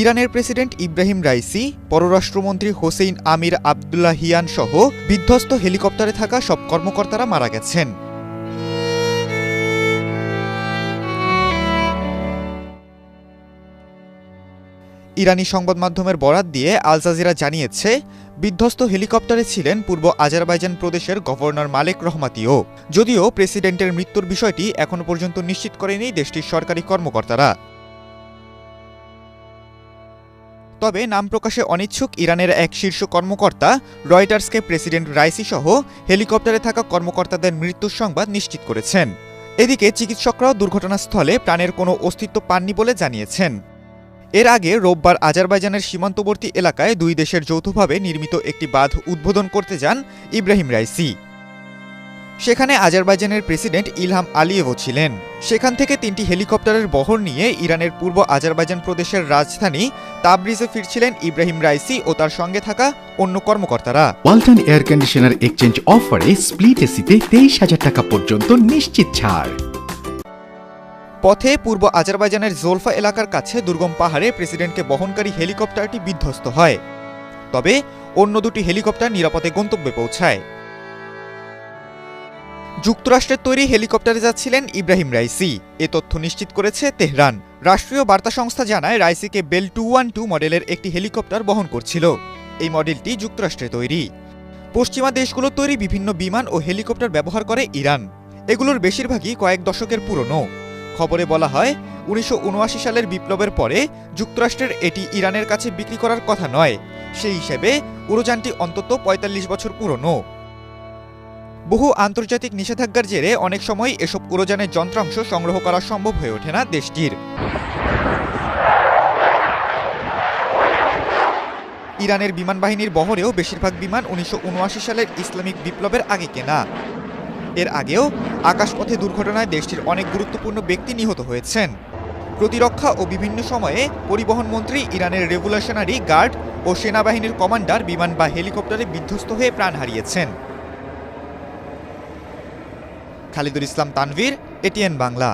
ইরানের president Ibrahim Raisi, পররাষ্ট্রমন্ত্রী Hossein Amir Abdollahian সহ বিধ্বস্ত হেলিকপ্টারে থাকা সব কর্মকর্তারা মারা গেছেন। ইরানি সংবাদ মাধ্যমের বরাত দিয়ে আল জাজিরা জানিয়েছে, বিধ্বস্ত হেলিকপ্টারে ছিলেন পূর্ব আজারবাইজান প্রদেশের গভর্নর মালেক রহমাতিও। যদিও প্রেসিডেন্টের মৃত্যুর বিষয়টি এখনও পর্যন্ত নিশ্চিত করেনি দেশটির সরকারি কর্মকর্তারা। তবে নাম প্রকাশে অনিচ্ছুক ইরানের এক শীর্ষ কর্মকর্তা, রয়টার্সকে প্রেসিডেন্ট রাইসি সহ হেলিকপ্টারে থাকা কর্মকর্তাদের মৃত্যুর সংবাদ নিশ্চিত করেছেন। এদিকে চিকিৎসকরাও দুর্ঘটনাস্থলে প্রাণের কোনো অস্তিত্ব পাননি বলে জানিয়েছেন। এর আগে রোববার আজারবাইজানের সীমান্তবর্তী এলাকায় দুই দেশের যৌথভাবে নির্মিত একটি বাঁধ উদ্বোধন করতে যান ইব্রাহিম রাইসি। সেখানে আজারবাইজানের প্রেসিডেন্ট ইলহাম আলিয়েভও ছিলেন। সেখান থেকে তিনটি হেলিকপ্টারের বহর নিয়ে ইরানের পূর্ব আজারবাইজান প্রদেশের রাজধানী তাবরিজে ফিরছিলেন ইব্রাহিম রাইসি ও তার সঙ্গে থাকা অন্য কর্মকর্তারা। ওয়ালটন এয়ার কন্ডিশনার এক্সচেঞ্জ অফারে স্প্লিট এসিতে তেইশ হাজার টাকা পর্যন্ত নিশ্চিত ছাড়। পথে পূর্ব আজারবাইজানের জোলফা এলাকার কাছে দুর্গম পাহাড়ে প্রেসিডেন্টকে বহনকারী হেলিকপ্টারটি বিধ্বস্ত হয়। তবে অন্য দুটি হেলিকপ্টার নিরাপদে গন্তব্যে পৌঁছায়। যুক্তরাষ্ট্রের তৈরি হেলিকপ্টারে যাচ্ছিলেন ইব্রাহিম রাইসি। এ তথ্য নিশ্চিত করেছে তেহরান। রাষ্ট্রীয় বার্তা সংস্থা জানায়, রাইসিকে বেল টু ওয়ান টু মডেলের একটি হেলিকপ্টার বহন করছিল। এই মডেলটি যুক্তরাষ্ট্রে তৈরি। পশ্চিমা দেশগুলোর তৈরি বিভিন্ন বিমান ও হেলিকপ্টার ব্যবহার করে ইরান। এগুলোর বেশিরভাগই কয়েক দশকের পুরনো। খবরে বলা হয়, উনিশশো উনআশি সালের বিপ্লবের পরে যুক্তরাষ্ট্রের এটি ইরানের কাছে বিক্রি করার কথা নয়। সেই হিসেবে উড়োযানটি অন্তত ৪৫ বছর পুরনো। বহু আন্তর্জাতিক নিষেধাজ্ঞার জেরে অনেক সময় এসব উড়োযানের যন্ত্রাংশ সংগ্রহ করা সম্ভব হয়ে ওঠে না দেশটির। ইরানের বিমান বাহিনীর বহরেও বেশিরভাগ বিমান উনিশশো উনআশি সালের ইসলামিক বিপ্লবের আগে কেনা। এর আগেও আকাশপথে দুর্ঘটনায় দেশটির অনেক গুরুত্বপূর্ণ ব্যক্তি নিহত হয়েছেন। প্রতিরক্ষা ও বিভিন্ন সময়ে পরিবহন মন্ত্রী ইরানের রেভুলেশনারি গার্ড ও সেনাবাহিনীর কমান্ডার বিমান বা হেলিকপ্টারে বিধ্বস্ত হয়ে প্রাণ হারিয়েছেন। খালিদুল ইসলাম তানভীর এটিএন বাংলা।